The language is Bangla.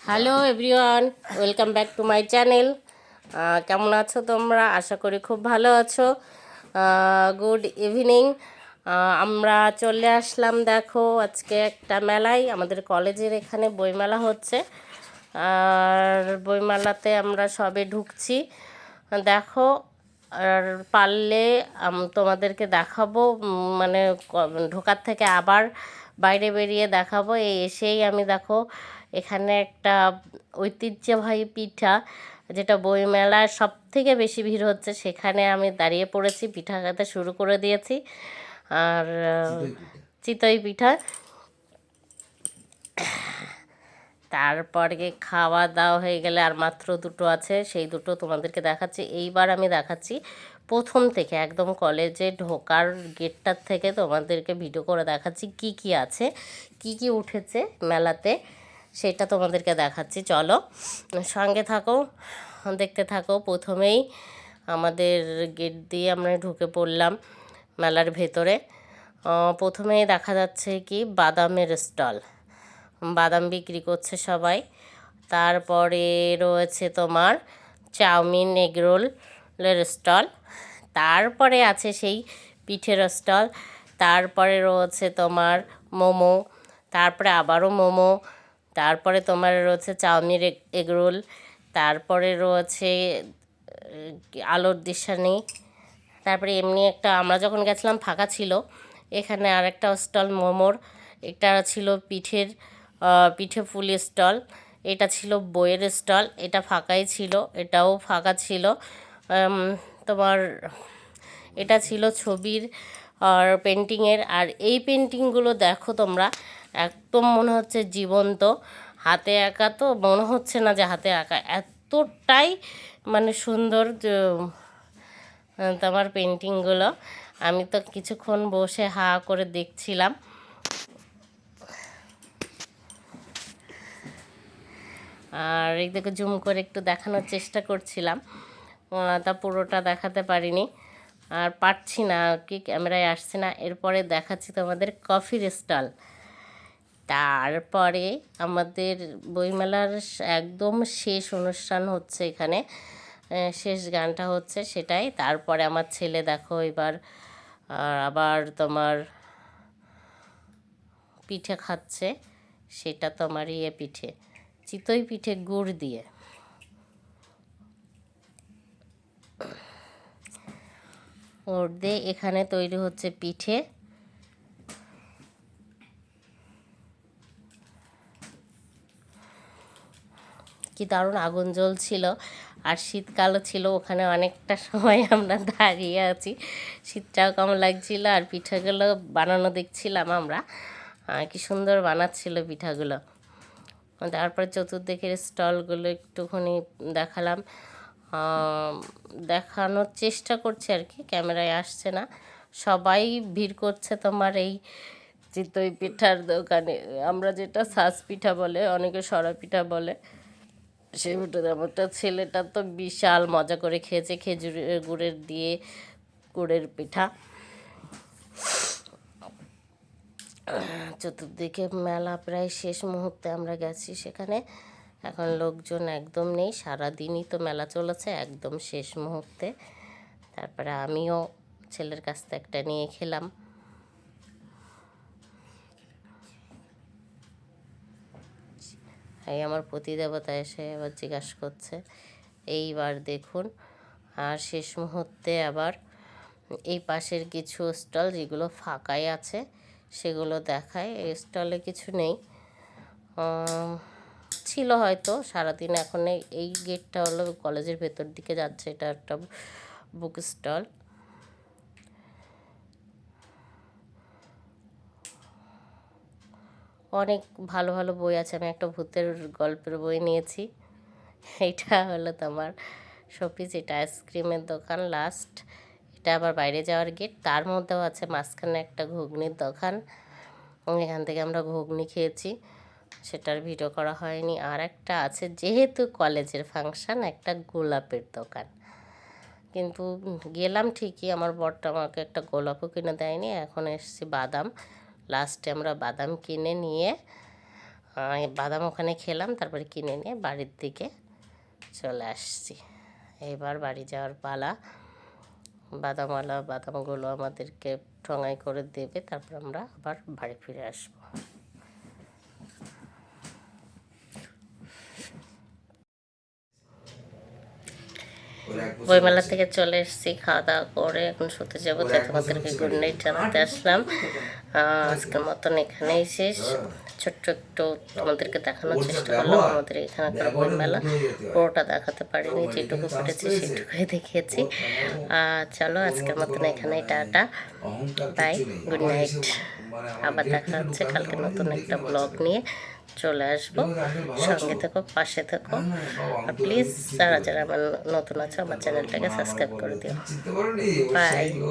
Hello everyone welcome back to my channel কেমন আছো তোমরা? আশা করি খুব ভালো আছো। গুড ইভিনিং আমরা চলে আসলাম, দেখো, আজকে একটা মেলায়। আমাদের কলেজের এখানে বইমেলা হচ্ছে। আর বইমেলাতে আমরা সবে ঢুকছি। দেখো, আর পারলে তোমাদেরকে দেখাবো। মানে ঢোকার থেকে আবার বাইরে বেরিয়ে দেখাবো। এই এসেই আমি দেখো এখানে একটা ঐতিহ্যবাহী পিঠা যেটা বইমেলার সব থেকে বেশি ভিড় হচ্ছে সেখানে আমি দাঁড়িয়ে পড়েছি পিঠা খেতে শুরু করে দিয়েছি। আর চিতই পিঠা। তারপরে খাওয়া দাওয়া হয়ে গেলে আর মাত্র দুটো আছে, সেই দুটো তোমাদেরকে দেখাচ্ছি। এইবার আমি দেখাচ্ছি প্রথম থেকে, একদম কলেজে ঢোকার গেটটার থেকে তোমাদেরকে ভিডিও করে দেখাচ্ছি কি কি আছে, কি কি উঠেছে মেলাতে, সেটা তোমাদেরকে দেখাচ্ছি। চলো, সঙ্গে থাকো, দেখতে থাকো। প্রথমেই আমাদের গেট দিয়ে আমরা ঢুকে পড়লাম মেলার ভেতরে। প্রথমেই দেখা যাচ্ছে কি বাদামের স্টল। বাদাম বিক্রি করছে সবাই। তারপরে রয়েছে তোমার চাউমিন এগরোলের স্টল। তারপরে আছে সেই পিঠের স্টল। তারপরে রয়েছে তোমার মোমো। তারপরে আবারও মোমো। তারপরে তোমার রয়েছে চাউমিন এগরোল তারপরে রয়েছে আলোর দিশানি। তারপরে এমনি একটা আমরা যখন গেছিলাম ফাঁকা ছিল, এখানে আর একটা স্টল মোমোর। এটা ছিল পিঠের পিঠে ফুলি স্টল। এটা ছিল বইয়ের স্টল। এটা ফাঁকাই ছিল। এটাও ফাঁকা ছিল। তোমার এটা ছিল ছবির আর পেন্টিংয়ের। আর এই পেন্টিংগুলো দেখো তোমরা, একদম মনে হচ্ছে জীবন্ত। হাতে আঁকা তো মনে হচ্ছে না যে হাতে আঁকা এতটাই মানে সুন্দর তোমার পেন্টিংগুলো। আমি তো কিছুক্ষণ বসে হা করে দেখছিলাম। আর এই দেখো জুম করে একটু দেখানোর চেষ্টা করছিলাম। তা পুরোটা দেখাতে পারিনি। আর পারছি না, কি ক্যামেরায় আসছে না, এরপরে দেখাচ্ছি তোমাদের কফির স্টল। তারপরে আমাদের বইমেলার একদম শেষ অনুষ্ঠান হচ্ছে এখানে। শেষ গানটা হচ্ছে সেটাই। তারপরে আমার ছেলে দেখো এবার, আর আবার তোমার পিঠে খাচ্ছে, সেটা তোমার ইয়ে পিঠে। চিতই পিঠে গুড় দিয়ে। ওর দিয়ে এখানে তৈরি হচ্ছে পিঠে। কি দারুণ আগুন জ্বলছিল। আর শীতকালও ছিল, ওখানে অনেকটা সময় আমরা দাঁড়িয়ে আছি। শীতটাও কেমন লাগছিল আর পিঠাগুলো বানানো দেখছিলাম আমরা। কি সুন্দর বানাচ্ছিল পিঠাগুলো। তারপরে চতুর্দিকের স্টলগুলো একটুখানি দেখালাম। দেখানোর চেষ্টা করছে আর কি, ক্যামেরায় আসছে না। সবাই ভিড় করছে তোমার এই চিতই পিঠার দোকানে। আমরা যেটা শ্বাস পিঠা বলে, অনেকে সরা পিঠা বলে, সেই আমারটা ছেলেটা তো বিশাল মজা করে খেয়েছে, খেজুরের গুড়ের দিয়ে গুড়ের পিঠা। চতুর্দিকে মেলা প্রায় শেষ মুহূর্তে আমরা গেছি সেখানে। এখন লোকজন একদম নেই, সারাদিনই তো মেলা চলেছে একদম শেষ মুহূর্তে। তারপরে আমিও ছেলের কাছ থেকে একটা নিয়ে খেলাম। এই আমার প্রতিদেবতা এসে আবার জিজ্ঞাসা করছে, এইবার দেখুন। আর শেষ মুহূর্তে আবার এই পাশের কিছু স্টল যেগুলো ফাঁকাই আছে সেগুলো দেখায়, এই স্টলে কিছু নেই। ছিল হয়তো, সারাদিন এখন এই- গেটটা হলো কলেজের ভেতর দিকে যাচ্ছে, এটা একটা বুক স্টল অনেক ভালো ভালো বই আছে, আমি একটা ভূতের গল্পের বই নিয়েছি। এটা হলো তোমার শোপিস, এটা আইসক্রিমের দোকান লাস্ট এটা আবার বাইরে যাওয়ার গেট। তার মধ্যেও আছে মাঝখানে একটা ঘুগনির দোকান। এখান থেকে আমরা ঘুগনি খেয়েছি। সেটার ভিডিও করা হয়নি। আর একটা আছে, যেহেতু কলেজের ফাংশন, একটা গোলাপের দোকান। কিন্তু গেলাম ঠিকই, আমার বরটা আমাকে একটা গোলাপও কিনে দেয়নি। এখন এসেছি বাদাম। লাস্টে আমরা বাদাম কিনে নিয়ে বাদাম ওখানে খেলাম, তারপরে কিনে নিয়ে বাড়ির দিকে চলে আসছি। এবার বাড়ি যাওয়ার পালা। বাদামওয়ালা বাদামগুলো আমাদেরকে ঠোঙায় করে দেবে তারপর আমরা আবার বাড়ি ফিরে আসব। বইমেলা থেকে চলে এসেছি খাওয়া দাওয়া করে এখন শুতে যাব তাই তোমাদেরকে গুড নাইট জানাতে আসলাম। আজকের মতন এখানেই শেষ। ছোট্ট একটু তোমাদেরকে দেখানোর চেষ্টা করলাম আমাদের এখানকার বইমেলা পুরোটা দেখাতে পারিনি যেটুকু পেরেছি সেটুকুই দেখিয়েছি। আহ, চলো আজকের মতন এখানেই টাটা। বাই গুড নাইট আবার দেখা হচ্ছে কালকে নতুন একটা ব্লগ নিয়ে। চলে আসব। সঙ্গে থেকো, পাশে থেকো। আর প্লিজ যারা যারা আমার নতুন আছে, আমার চ্যানেলটাকে সাবস্ক্রাইব করে দিও। চিনতে